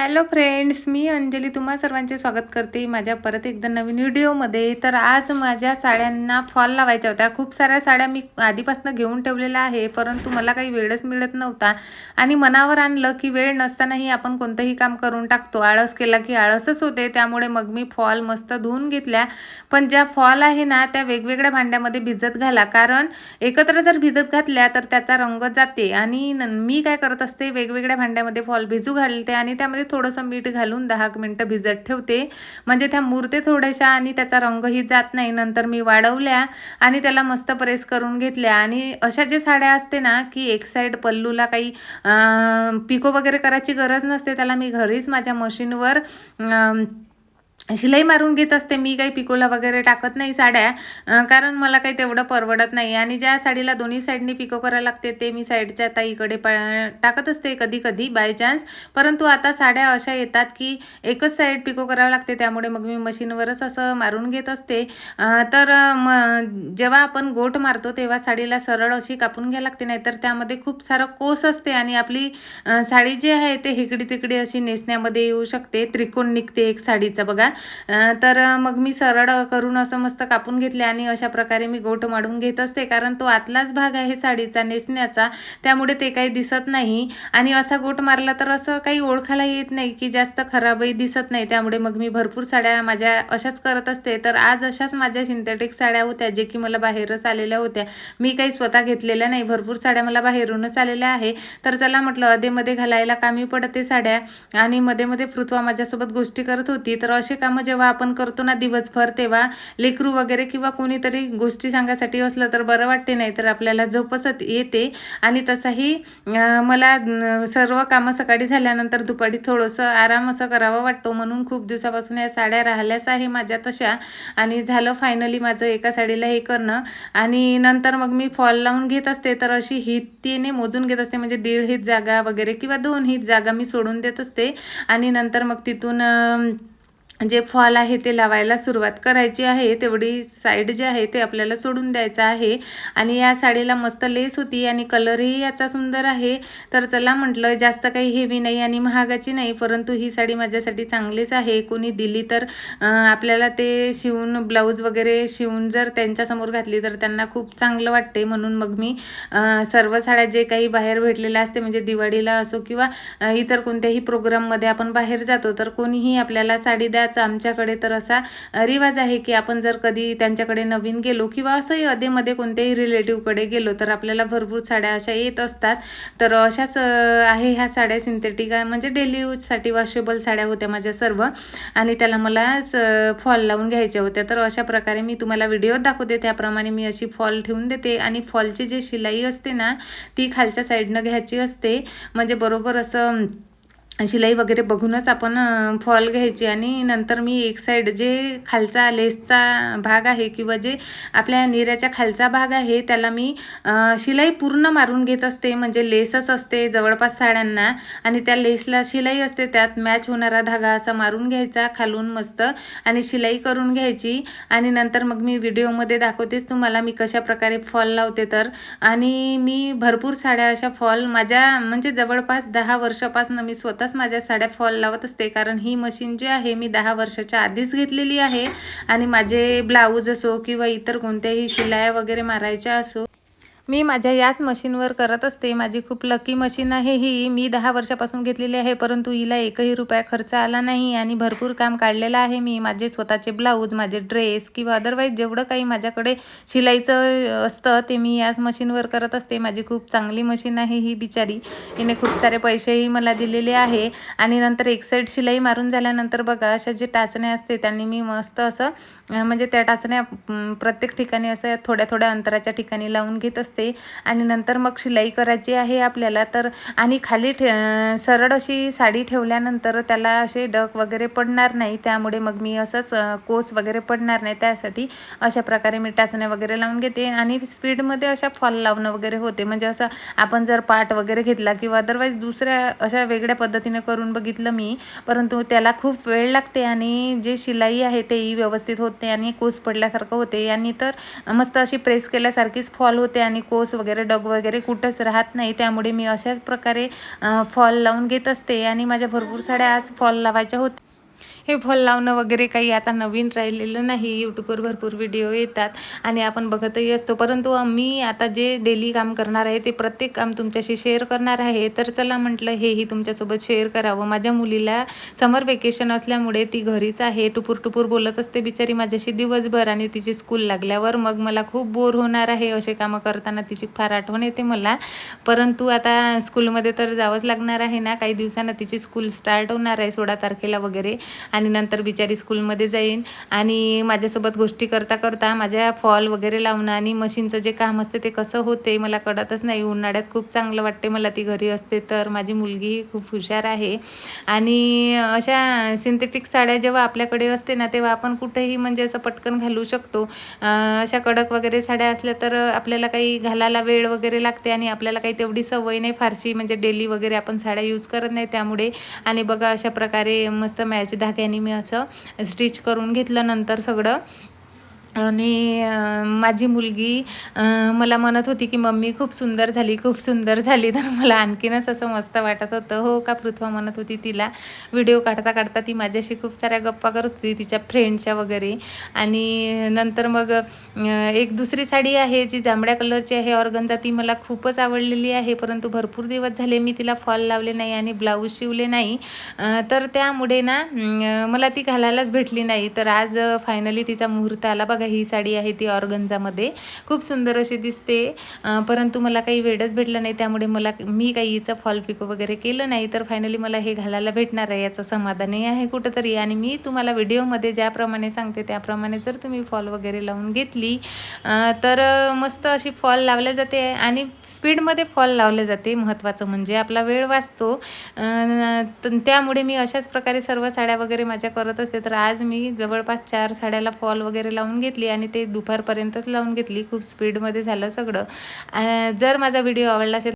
Hello friends मी अंजली तुम्हा सर्वांचे स्वागत करते. माझ्या परत एकदा नवीन व्हिडिओमध्ये. तर आज माझ्या साड्यांना फॉल लावायच्या होत्या. खूप साऱ्या साड्या मी आधीपासून घेऊन ठेवलेल्या आहे परंतु मला काही वेळच मिळत नव्हता. आणि मनावर आणलं की वेळ नसतानाही आपण कोणतंही काम करून टाकतो. आळस केला की आळसच होते. त्यामुळे मग मी फॉल मस्त धुवून घेतल्या. पण ज्या फॉल आहे ना त्या वेगवेगळ्या भांड्यामध्ये भिजत घाला. कारण एकत्र जर भिजत घातल्या तर त्याचा रंग जाते. आणि न- मी काय करत असते वेगवेगळ्या भांड्यामध्ये फॉल भिजू घालते. आणि त्यामध्ये थोडंसं मीठ घालून दहा मिनटं भिजत ठेवते. म्हणजे त्या मुरते थोड्याशा आणि त्याचा रंगही जात नाही. नंतर मी वाढवल्या आणि त्याला मस्त प्रेस करून घेतल्या. आणि अशा जे साड्या असते ना की एक साईड पल्लूला काही पिको वगैरे करायची गरज नसते त्याला मी घरीच माझ्या मशीनवर शिलाई मारून घेत असते मी काही पिकोला वगैरे टाकत नाही साड्या. कारण मला काही तेवढं परवडत नाही. आणि ज्या साडीला दोन्ही साईडनी पिको करायला लागते ते मी साईडच्या ताईकडे प टाकत असते कधी कधी बाय चान्स परंतु आता साड्या अशा येतात की एकच साईड पिको करावं लागते त्यामुळे मग मी मशीनवरच असं मारून घेत असते. तर म जेव्हा आपण गोट मारतो तेव्हा साडीला सरळ अशी कापून घ्यायला लागते नाहीतर त्यामध्ये खूप सारं कोस असते आणि आपली साडी जी आहे ते हिकडी तिकडी अशी नेसण्यामध्ये येऊ शकते. त्रिकोण निघते एक साडीचा बघा. तर मग मी सरळ करून असं मस्त कापून घेतले आणि अशा प्रकारे मी गोट माडून घेत असते. कारण तो आतलाच भाग आहे साडीचा नेसण्याचा. त्यामुळे ते काही दिसत नाही. आणि असा गोट मारला तर असं काही ओळखायला येत नाही की जास्त खराबही दिसत नाही. त्यामुळे मग मी भरपूर साड्या माझ्या अशाच करत असते. तर आज अशाच माझ्या सिंथेटिक साड्या होत्या जे की मला बाहेरच आलेल्या होत्या. मी काही स्वतः घेतलेल्या नाही. भरपूर साड्या मला बाहेरूनच आलेल्या आहे. तर चला म्हटलं अधेमध्ये घालायला कामी पडते साड्या. आणि मध्ये मध्ये पृथ्वा माझ्यासोबत गोष्टी करत होती. तर असे कामं जेव्हा आपण करतो ना दिवसभर तेव्हा लेकरू वगैरे किंवा कोणीतरी गोष्टी सांगायसाठी असलं तर बरं वाटते नाही तर आपल्याला झोपसत येते. आणि तसाही मला सर्व कामं सकाळी झाल्यानंतर दुपारी थोडंसं आराम असं करावं वाटतो. म्हणून खूप दिवसापासून या साड्या राहिल्याच आहे माझ्या तशा. आणि झालं फायनली माझं एका साडीला हे करणं. आणि नंतर मग मी फॉल लावून घेत असते तर अशी हितीने मोजून घेत असते. म्हणजे दीड हित जागा वगैरे किंवा दोन हित जागा मी सोडून देत असते. आणि नंतर मग तिथून जे फॉल आहे ते लावायला सुरुवात करायची आहे तेवढी साईड जे आहे ते आपल्याला सोडून द्यायचं आहे. आणि या साडीला मस्त लेस होती आणि कलरही याचा सुंदर आहे. तर चला म्हटलं जास्त काही हेवी नाही आणि महागाची नाही परंतु ही साडी माझ्यासाठी चांगलीच आहे. कोणी दिली तर आपल्याला ते शिवून ब्लाऊज वगैरे शिवून जर त्यांच्यासमोर घातली तर त्यांना खूप चांगलं वाटते. म्हणून मग मी सर्व साड्या जे काही बाहेर भेटलेल्या असते म्हणजे दिवाळीला असो किंवा इतर कोणत्याही प्रोग्राममध्ये आपण बाहेर जातो तर कोणीही आपल्याला साडी द्या द्यायचं आमच्याकडे तर असा रिवाज आहे की आपण जर कधी त्यांच्याकडे नवीन गेलो किंवा असंही अधेमध्ये कोणत्याही रिलेटिव्हकडे गेलो तर आपल्याला भरपूर साड्या अशा येत असतात. तर अशाच आहे ह्या साड्या सिंथेटिक म्हणजे डेली यूजसाठी वॉशेबल साड्या होत्या माझ्या सर्व. आणि त्याला मला फॉल लावून घ्यायच्या होत्या. तर अशा प्रकारे मी तुम्हाला व्हिडिओ दाखवते. त्याप्रमाणे मी अशी फॉल ठेवून देते. आणि फॉलची जी शिलाई असते ना ती खालच्या साईडनं घ्यायची असते. म्हणजे बरोबर असं शिलाई वगैरे बघूनच आपण फॉल घ्यायची आणि नंतर मी एक साईड जे खालचा लेसचा भाग आहे किंवा जे आपल्या निऱ्याच्या खालचा भाग आहे त्याला मी शिलाई पूर्ण मारून घेत असते. म्हणजे लेसच असते जवळपास साड्यांना आणि त्या लेसला शिलाई असते त्यात मॅच होणारा धागा असा मारून घ्यायचा खालून मस्त आणि शिलाई करून घ्यायची. आणि नंतर मग मी व्हिडिओमध्ये दाखवतेच तुम्हाला मी कशा प्रकारे फॉल लावते तर. आणि मी भरपूर साड्या अशा फॉल माझ्या म्हणजे जवळपास दहा वर्षापासून मी स्वतः स्वतःच माझ्या साड्या फॉल लावत असते. कारण ही मशीन जी आहे मी दहा वर्षाच्या आधीच घेतलेली आहे. आणि माझे ब्लाऊज असो किंवा इतर कोणत्याही शिलाया वगैरे मारायच्या असो मी माझ्या याच मशीनवर करत असते. माझी खूप लकी मशीन आहे ही. मी दहा वर्षापासून घेतलेली आहे परंतु हिला एकही रुपया खर्च आला नाही आणि भरपूर काम काढलेलं आहे मी. माझे स्वतःचे ब्लाऊज माझे ड्रेस किंवा अदरवाईज जेवढं काही माझ्याकडे शिलाईचं असतं ते मी याच मशीनवर करत असते. माझी खूप चांगली मशीन आहे ही बिचारी. हिने खूप सारे पैसेही मला दिलेले आहे. आणि नंतर एक साईड शिलाई मारून झाल्यानंतर बघा अशा जे टाचण्या असते त्यांनी मी मस्त असं म्हणजे त्या टाचण्या प्रत्येक ठिकाणी असं थोड्या थोड्या अंतराच्या ठिकाणी लावून घेत असते. आणि नंतर मग शिलाई करायची आहे आपल्याला. तर आणि खाली ठे सरळ अशी साडी ठेवल्यानंतर त्याला असे डक वगैरे पडणार नाही. त्यामुळे मग मी असंच कोच वगैरे पडणार नाही. त्यासाठी अशा प्रकारे मी टाचण्या वगैरे लावून घेते. आणि स्पीडमध्ये अशा फॉल लावणं वगैरे होते. म्हणजे असं आपण जर पाट वगैरे घेतला किंवा अदरवाईज दुसऱ्या अशा वेगळ्या पद्धतीने करून बघितलं मी परंतु त्याला खूप वेळ लागते आणि जे शिलाई आहे तेही व्यवस्थित होते आणि कोस पडल्यासारखं होते. आणि तर मस्त अशी प्रेस केल्यासारखीच फॉल होते आणि कोस वगैरे डग वगैरे कुठंच राहत नाही. त्यामुळे मी अशाच प्रकारे फॉल लावून घेत असते. आणि माझ्या भरपूर साड्या आज फॉल लावायच्या होत्या. हे फल लावणं वगैरे काही आता नवीन राहिलेलं नाही. यूट्यूबवर भरपूर व्हिडिओ येतात आणि आपण बघतही असतो. परंतु मी आता जे डेली काम करणार आहे ते प्रत्येक काम तुमच्याशी शेअर करणार आहे. तर चला म्हटलं हेही तुमच्यासोबत शेअर करावं. माझ्या मुलीला समर वेकेशन असल्यामुळे ती घरीच आहे. टुपूर टुपूर बोलत असते. बिचारी माझ्याशी दिवसभर आणि तिची स्कूल लागल्यावर मग मला खूप बोर होणार आहे. असे कामं करताना तिची फार आठवण येते मला. परंतु आता स्कूलमध्ये तर जावंच लागणार आहे ना. काही दिवसांना तिची स्कूल स्टार्ट होणार आहे सोळा तारखेला वगैरे. आणि नंतर बिचारी स्कूलमध्ये जाईन. आणि माझ्यासोबत गोष्टी करता करता माझ्या फॉल वगैरे लावणं आणि मशीनचं जे काम असते ते कसं होते मला कळतच नाही. उन्हाळ्यात खूप चांगलं वाटते मला ती घरी असते तर. माझी मुलगीही खूप हुशार आहे. आणि अशा सिंथेटिक साड्या जेव्हा आपल्याकडे असते ना तेव्हा आपण कुठेही म्हणजे असं पटकन घालू शकतो. अशा कडक वगैरे साड्या असल्या तर आपल्याला काही घालायला वेळ वगैरे लागते आणि आपल्याला काही तेवढी सवय नाही. फारशी म्हणजे डेली वगैरे आपण साड्या यूज करत नाही त्यामुळे. आणि बघा अशा प्रकारे मस्त मॅच धाग्याने आणि मी असं स्टिच करून घेतलं नंतर सगळं. आणि माझी मुलगी मला म्हणत होती की मम्मी खूप सुंदर झाली खूप सुंदर झाली. तर मला आणखीनच असं मस्त वाटत होतं. हो का? पृथ्वा म्हणत होती तिला. व्हिडिओ काढता काढता ती माझ्याशी खूप साऱ्या गप्पा करत होती तिच्या फ्रेंडच्या वगैरे. आणि नंतर मग एक दुसरी साडी आहे जी जांभळ्या कलरची आहे ऑर्गनचा. ती मला खूपच आवडलेली आहे. परंतु भरपूर दिवस झाले मी तिला फॉल लावले नाही आणि ब्लाऊज शिवले नाही. तर त्यामुळे ना मला ती घालायलाच भेटली नाही. तर आज फायनली तिचा मुहूर्त आला बघा ही साडी आहे ती ऑर्गन्झामध्ये. खूप सुंदर अशी दिसते. परंतु मला काही वेळच भेटला नाही त्यामुळे मला मी काही हिचं फॉल पिको वगैरे केलं नाही. तर फायनली मला हे घालायला भेटणार आहे याचं समाधानही आहे कुठंतरी. आणि मी तुम्हाला व्हिडिओमध्ये ज्याप्रमाणे सांगते त्याप्रमाणे जर तुम्ही फॉल वगैरे लावून घेतली तर मस्त अशी फॉल लावल्या जाते. आणि स्पीडमध्ये फॉल लावले जाते महत्त्वाचं म्हणजे आपला वेळ वाचतो. त्यामुळे मी अशाच प्रकारे सर्व साड्या वगैरे माझ्या करत असते. तर आज मी जवळपास चार साड्याला फॉल वगैरे लावून घेतली आणि ते दुपारपर्यंतच लावून घेतली. खूप स्पीडमध्ये झालं सगळं. जर माझा व्हिडिओ आवडला असेल